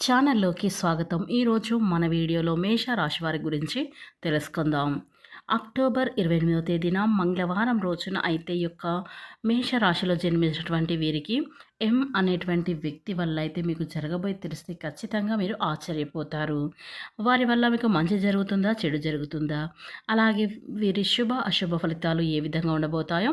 ఛానల్లోకి స్వాగతం. ఈరోజు మన వీడియోలో మేష రాశి వారి గురించి తెలుసుకుందాం. అక్టోబర్ ఇరవై ఎనిమిదో తేదీన మంగళవారం రోజున అయితే యొక్క మేషరాశిలో జన్మించినటువంటి వీరికి ఎం అనేటువంటి వ్యక్తి వల్ల అయితే మీకు జరగబోయే తెలిస్తే ఖచ్చితంగా మీరు ఆశ్చర్యపోతారు. వారి వల్ల మీకు మంచి జరుగుతుందా చెడు జరుగుతుందా? అలాగే వీరి శుభ అశుభ ఫలితాలు ఏ విధంగా ఉండబోతాయో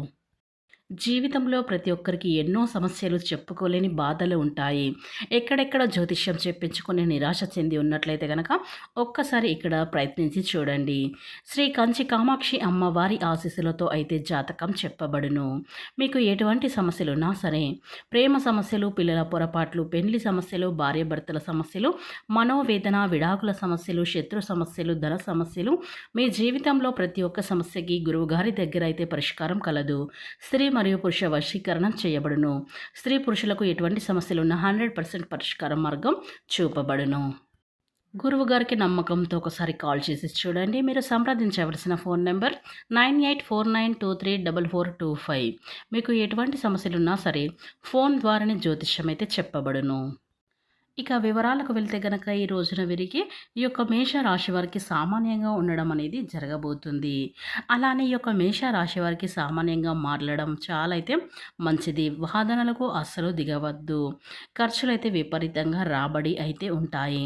జీవితంలో ప్రతి ఒక్కరికి ఎన్నో సమస్యలు చెప్పుకోలేని బాధలు ఉంటాయి. ఎక్కడెక్కడ జ్యోతిష్యం చెప్పించుకొని నిరాశ చెంది ఉన్నట్లయితే కనుక ఒక్కసారి ఇక్కడ ప్రయత్నించి చూడండి. శ్రీ కంచి కామాక్షి అమ్మవారి ఆశీస్సులతో అయితే జాతకం చెప్పబడును. మీకు ఎటువంటి సమస్యలు ఉన్నా సరే ప్రేమ సమస్యలు పిల్లల పొరపాట్లు పెండ్లి సమస్యలు భార్యాభర్తల సమస్యలు మనోవేదన విడాకుల సమస్యలు శత్రు సమస్యలు ధన సమస్యలు మీ జీవితంలో ప్రతి ఒక్క సమస్యకి గురువుగారి దగ్గర అయితే పరిష్కారం కలదు. స్త్రీ మరియు పురుష వశీకరణం చేయబడును. స్త్రీ పురుషులకు ఎటువంటి సమస్యలు ఉన్న హండ్రెడ్ పర్సెంట్ పరిష్కార మార్గం చూపబడును. గురువు గారికి నమ్మకంతో ఒకసారి కాల్ చేసి చూడండి. మీరు సంప్రదించవలసిన phone number nine eight four nine two three double four two five. మీకు ఎటువంటి సమస్యలు ఉన్నా సరే ఫోన్ ద్వారానే జ్యోతిష్యం అయితే చెప్పబడును. ఇక వివరాలకు వెళ్తే గనక ఈ రోజున వీరికి ఈ యొక్క మేష రాశి వారికి సామాన్యంగా ఉండడం అనేది జరగబోతుంది. అలానే ఈ యొక్క మేష రాశి వారికి సామాన్యంగా మారడం చాలా అయితే మంచిది. వాదనలకు అస్సలు దిగవద్దు. ఖర్చులు అయితే విపరీతంగా రాబడి అయితే ఉంటాయి.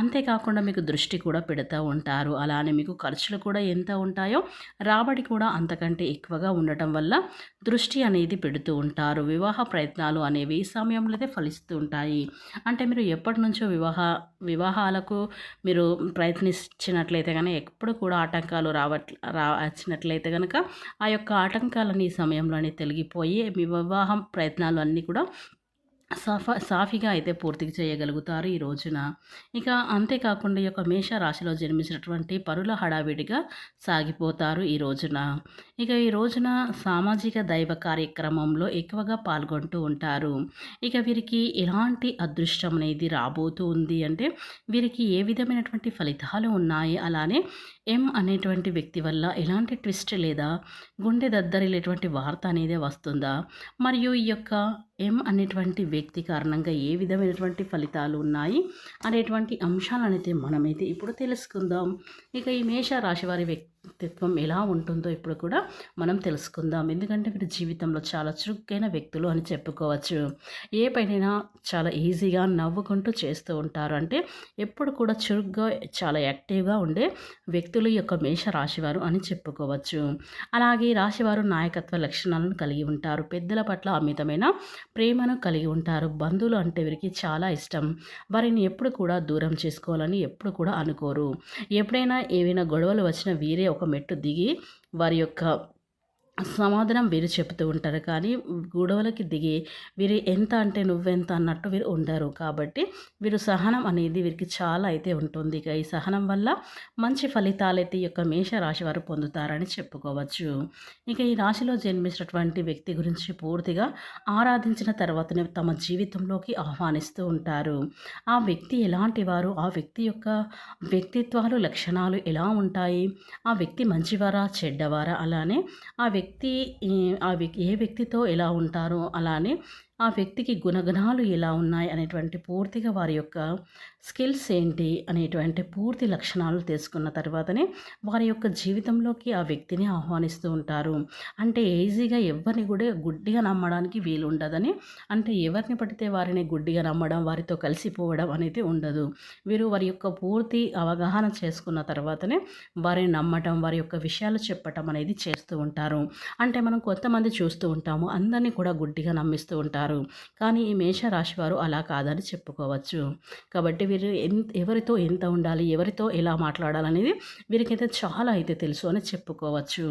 అంతేకాకుండా మీకు దృష్టి కూడా పెడతా ఉంటారు. అలానే మీకు ఖర్చులు కూడా ఎంత ఉంటాయో రాబడి కూడా అంతకంటే ఎక్కువగా ఉండటం వల్ల దృష్టి అనేది పెడుతూ ఉంటారు. వివాహ ప్రయత్నాలు అనేవి ఈ సమయంలో అయితే ఫలిస్తూ ఉంటాయి. అంటే మీరు ఎప్పటి నుంచో వివాహ వివాహాలకు మీరు ప్రయత్నించినట్లయితే కనుక ఎప్పుడు కూడా ఆటంకాలు రావట్ రా వచ్చినట్లయితే కనుక ఆ యొక్క ఆటంకాలని ఈ సమయంలోనే తొలగిపోయి మీ వివాహం ప్రయత్నాలు అన్నీ కూడా సాఫా సాఫీగా అయితే పూర్తి చేయగలుగుతారు ఈ రోజున. ఇక అంతేకాకుండా ఈ యొక్క మేష రాశిలో జన్మించినటువంటి పరుల హడావిడిగా సాగిపోతారు ఈ రోజున. ఇక ఈ రోజున సామాజిక దైవ కార్యక్రమంలో ఎక్కువగా పాల్గొంటూ ఉంటారు. ఇక వీరికి ఎలాంటి అదృష్టం అనేది రాబోతూ ఉంది అంటే వీరికి ఏ విధమైనటువంటి ఫలితాలు ఉన్నాయి? అలానే ఎం అనేటువంటి వ్యక్తి వల్ల ఎలాంటి ట్విస్ట్ లేదా గుండె దద్దరిలేటువంటి వార్త అనేది వస్తుందా? మరియు ఈ యొక్క ఎం అనేటువంటి వ్యక్తి కారణంగా ఏ విధమైనటువంటి ఫలితాలు ఉన్నాయి? అనేటువంటి అంశాలనైతే మనమైతే ఇప్పుడు తెలుసుకుందాం. ఇక ఈ మేష రాశి వారి వ్యక్తిత్వం ఎలా ఉంటుందో ఇప్పుడు కూడా మనం తెలుసుకుందాం. ఎందుకంటే వీరి జీవితంలో చాలా చురుకైన వ్యక్తులు అని చెప్పుకోవచ్చు. ఏ పనైనా చాలా ఈజీగా నవ్వుకుంటూ చేస్తూ ఉంటారు. అంటే ఎప్పుడు కూడా చురుగ్గా చాలా యాక్టివ్గా ఉండే వ్యక్తులు యొక్క మేష రాశివారు అని చెప్పుకోవచ్చు. అలాగే రాశివారు నాయకత్వ లక్షణాలను కలిగి ఉంటారు. పెద్దల పట్ల అమితమైన ప్రేమను కలిగి ఉంటారు. బంధువులు అంటే వీరికి చాలా ఇష్టం. వారిని ఎప్పుడు కూడా దూరం చేసుకోవాలని ఎప్పుడు కూడా అనుకోరు. ఎప్పుడైనా ఏవైనా గొడవలు వచ్చిన వీరే ఒక మెట్టు దిగి వారి యొక్క సమాధానం వీరు చెబుతూ ఉంటారు. కానీ గొడవలకి దిగి వీరు ఎంత అంటే నువ్వెంత అన్నట్టు వీరు ఉండరు. కాబట్టి వీరు సహనం అనేది వీరికి చాలా అయితే ఉంటుంది. ఇక ఈ సహనం వల్ల మంచి ఫలితాలు అయితే ఈ యొక్క మేష రాశి వారు పొందుతారని చెప్పుకోవచ్చు. ఇక ఈ రాశిలో జన్మించినటువంటి వ్యక్తి గురించి పూర్తిగా ఆరాధించిన తర్వాతనే తమ జీవితంలోకి ఆహ్వానిస్తూ ఉంటారు. ఆ వ్యక్తి ఎలాంటి వారు? ఆ వ్యక్తి యొక్క వ్యక్తిత్వాలు లక్షణాలు ఎలా ఉంటాయి? ఆ వ్యక్తి మంచివారా? చెడ్డవారా? అలానే ఆ వ్యక్తి వ్యక్తి ఆ ఏ వ్యక్తితో ఎలా ఉంటారో అలానే ఆ వ్యక్తికి గుణగణాలు ఎలా ఉన్నాయి అనేటువంటి పూర్తిగా వారి యొక్క స్కిల్స్ ఏంటి అనేటువంటి పూర్తి లక్షణాలు తెలుసుకున్న తర్వాతనే వారి యొక్క జీవితంలోకి ఆ వ్యక్తిని ఆహ్వానిస్తూ ఉంటారు. అంటే ఈజీగా ఎవరిని కూడా గుడ్డిగా నమ్మడానికి వీలు ఉండదని అంటే ఎవరిని పడితే వారిని గుడ్డిగా నమ్మడం వారితో కలిసిపోవడం అనేది ఉండదు. వీరు వారి యొక్క పూర్తి అవగాహన చేసుకున్న తర్వాతనే వారిని నమ్మటం వారి యొక్క విషయాలు చెప్పటం అనేది చేస్తూ ఉంటారు. అంటే మనం కొంతమంది చూస్తూ ఉంటాము అందరినీ కూడా గుడ్డిగా నమ్మిస్తూ ఉంటారు. కానీ ఈ మేషరాశివారు అలా కాదని చెప్పుకోవచ్చు. కాబట్టి వీరు ఎంత ఎవరితో ఎంత ఉండాలి ఎవరితో ఎలా మాట్లాడాలనేది వీరికైతే చాలా అయితే తెలుసు అని చెప్పుకోవచ్చు.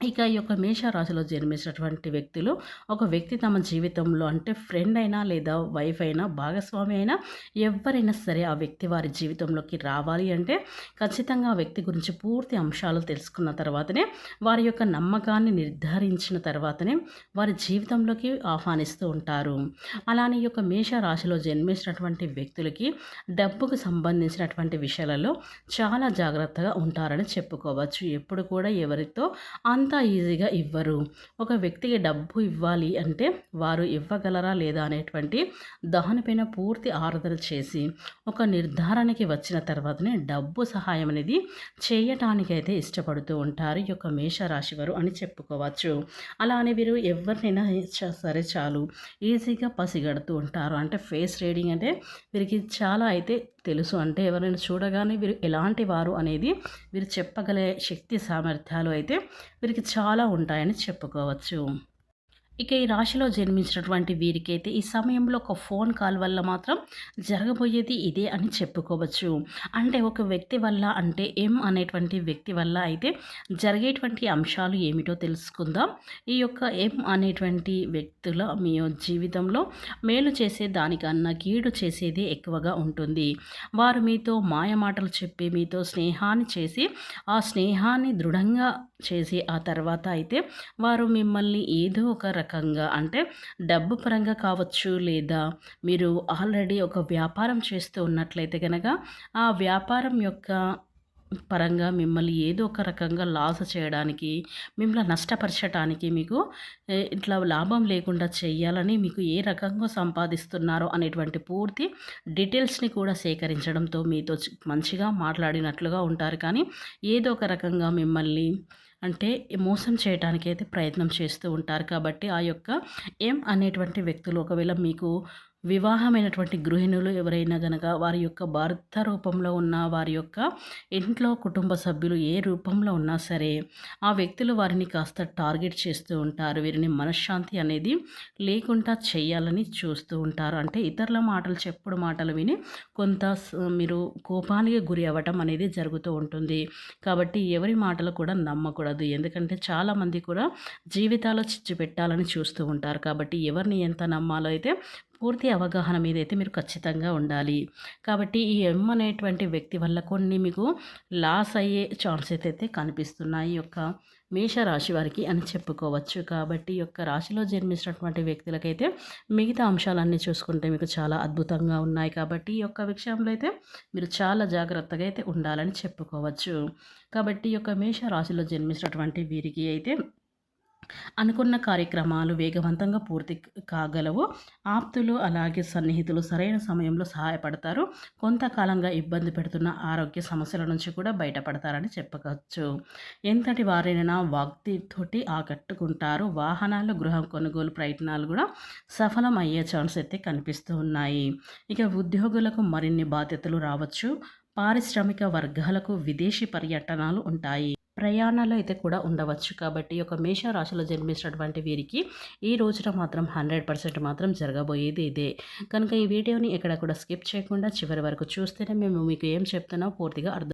ఇక ఈ యొక్క మేషరాశిలో జన్మించినటువంటి వ్యక్తులు ఒక వ్యక్తి తమ జీవితంలో అంటే ఫ్రెండ్ అయినా లేదా వైఫ్ అయినా భాగస్వామి అయినా ఎవరైనా సరే ఆ వ్యక్తి వారి జీవితంలోకి రావాలి అంటే ఖచ్చితంగా ఆ వ్యక్తి గురించి పూర్తి అంశాలు తెలుసుకున్న తర్వాతనే వారి యొక్క నమ్మకాన్ని నిర్ధారించిన తర్వాతనే వారి జీవితంలోకి ఆహ్వానిస్తూ ఉంటారు. అలానే ఈ యొక్క మేషరాశిలో జన్మించినటువంటి వ్యక్తులకి డబ్బుకు సంబంధించినటువంటి విషయాలలో చాలా జాగ్రత్తగా ఉంటారని చెప్పుకోవచ్చు. ఎప్పుడు కూడా ఎవరితో అంత అంత ఈజీగా ఇవ్వరు. ఒక వ్యక్తికి డబ్బు ఇవ్వాలి అంటే వారు ఇవ్వగలరా లేదా అనేటువంటి దానిపైన పూర్తి ఆరాధన చేసి ఒక నిర్ధారణకి వచ్చిన తర్వాతనే డబ్బు సహాయం అనేది చేయటానికైతే ఇష్టపడుతూ ఉంటారు ఈ యొక్క మేషరాశి వారు అని చెప్పుకోవచ్చు. అలానే వీరు ఎవరినైనా సరే చాలు ఈజీగా పసిగడుతూ ఉంటారు. అంటే ఫేస్ రీడింగ్ అంటే వీరికి చాలా అయితే తెలుసు. అంటే ఎవరైనా చూడగానే వీరు ఎలాంటి వారు అనేది వీరు చెప్పగలే శక్తి సామర్థ్యాలు అయితే వీరికి చాలా ఉంటాయని చెప్పుకోవచ్చు. ఇక ఈ రాశిలో జన్మించినటువంటి వీరికైతే ఈ సమయంలో ఒక ఫోన్ కాల్ వల్ల మాత్రం జరగబోయేది ఇదే అని చెప్పుకోవచ్చు. అంటే ఒక వ్యక్తి వల్ల అంటే ఎం అనేటువంటి వ్యక్తి వల్ల అయితే జరిగేటువంటి అంశాలు ఏమిటో తెలుసుకుందాం. ఈ యొక్క ఎం అనేటువంటి వ్యక్తుల మీ జీవితంలో మేలు చేసే దానికన్నా కీడు చేసేది ఎక్కువగా ఉంటుంది. వారు మీతో మాయ మాటలు చెప్పి మీతో స్నేహాన్ని చేసి ఆ స్నేహాన్ని దృఢంగా చేసి ఆ తర్వాత అయితే వారు మిమ్మల్ని ఏదో ఒక రకంగా అంటే డబ్బు పరంగా కావచ్చు లేదా మీరు ఆల్రెడీ ఒక వ్యాపారం చేస్తూ ఉన్నట్లయితే కనుక ఆ వ్యాపారం యొక్క పరంగా మిమ్మల్ని ఏదో ఒక రకంగా లాస్ చేయడానికి మిమ్మల్ని నష్టపరచడానికి మీకు ఇట్లా లాభం లేకుండా చేయాలని మీకు ఏ రకంగా సంపాదిస్తున్నారో అనేటువంటి పూర్తి డీటెయిల్స్ని కూడా సేకరించడంతో మీతో మంచిగా మాట్లాడినట్లుగా ఉంటారు. కానీ ఏదో ఒక రకంగా మిమ్మల్ని అంటే మోసం చేయడానికి అయితే ప్రయత్నం చేస్తూ ఉంటారు. కాబట్టి ఆ యొక్క ఎం అనేటువంటి వ్యక్తులు ఒకవేళ మీకు వివాహమైనటువంటి గృహిణులు ఎవరైనా గనక వారి యొక్క భర్త రూపంలో ఉన్న వారి యొక్క ఇంట్లో కుటుంబ సభ్యులు ఏ రూపంలో ఉన్నా సరే ఆ వ్యక్తులు వారిని కాస్త టార్గెట్ చేస్తూ ఉంటారు. వీరిని మనశ్శాంతి అనేది లేకుండా చేయాలని చూస్తూ ఉంటారు. అంటే ఇతరుల మాటలు చెప్పుడు మాటలు విని కొంత మీరు కోపానికి గురి అవ్వటం అనేది జరుగుతూ ఉంటుంది. కాబట్టి ఎవరి మాటలు కూడా నమ్మకూడదు. ఎందుకంటే చాలామంది కూడా జీవితాలు చిచ్చు పెట్టాలని చూస్తూ ఉంటారు. కాబట్టి ఎవరిని ఎంత నమ్మాలో అయితే పూర్తి అవగాహన మీద అయితే మీరు ఖచ్చితంగా ఉండాలి. కాబట్టి ఈ ఎమ్ అనేటువంటి వ్యక్తి వల్ల కొన్ని మీకు లాస్ అయ్యే ఛాన్సెస్ అయితే కనిపిస్తున్నాయి. యొక్క మేషరాశి వారికి అని చెప్పుకోవచ్చు. కాబట్టి యొక్క రాశిలో జన్మించినటువంటి వ్యక్తులకైతే మిగతా అంశాలన్నీ చూసుకుంటే మీకు చాలా అద్భుతంగా ఉన్నాయి. కాబట్టి ఈ యొక్క విషయంలో అయితే మీరు చాలా జాగ్రత్తగా అయితే ఉండాలని చెప్పుకోవచ్చు. కాబట్టి ఈ యొక్క మేషరాశిలో జన్మించినటువంటి వీరికి అయితే అనుకున్న కార్యక్రమాలు వేగవంతంగా పూర్తి కాగలవు. ఆప్తులు అలాగే సన్నిహితులు సరైన సమయంలో సహాయపడతారు. కొంతకాలంగా ఇబ్బంది పెడుతున్న ఆరోగ్య సమస్యల నుంచి కూడా బయటపడతారని చెప్పవచ్చు. ఎంతటి వారైనా వాక్తితోటి ఆకట్టుకుంటారు. వాహనాలు గృహం కొనుగోలు ప్రయత్నాలు కూడా సఫలం అయ్యే ఛాన్స్ అయితే కనిపిస్తూ ఉన్నాయి. ఇక ఉద్యోగులకు మరిన్ని బాధ్యతలు రావచ్చు. పారిశ్రామిక వర్గాలకు విదేశీ పర్యటనలు ఉంటాయి. ప్రయాణాలు అయితే కూడా ఉండవచ్చు. కాబట్టి ఒక మేషరాశిలో జన్మించినటువంటి వీరికి ఈ రోజున మాత్రం హండ్రెడ్ పర్సెంట్ మాత్రం జరగబోయేది ఇదే. కనుక ఈ వీడియోని ఎక్కడ కూడా స్కిప్ చేయకుండా చివరి వరకు చూస్తేనే మేము మీకు ఏం చెప్తున్నా పూర్తిగా అర్థం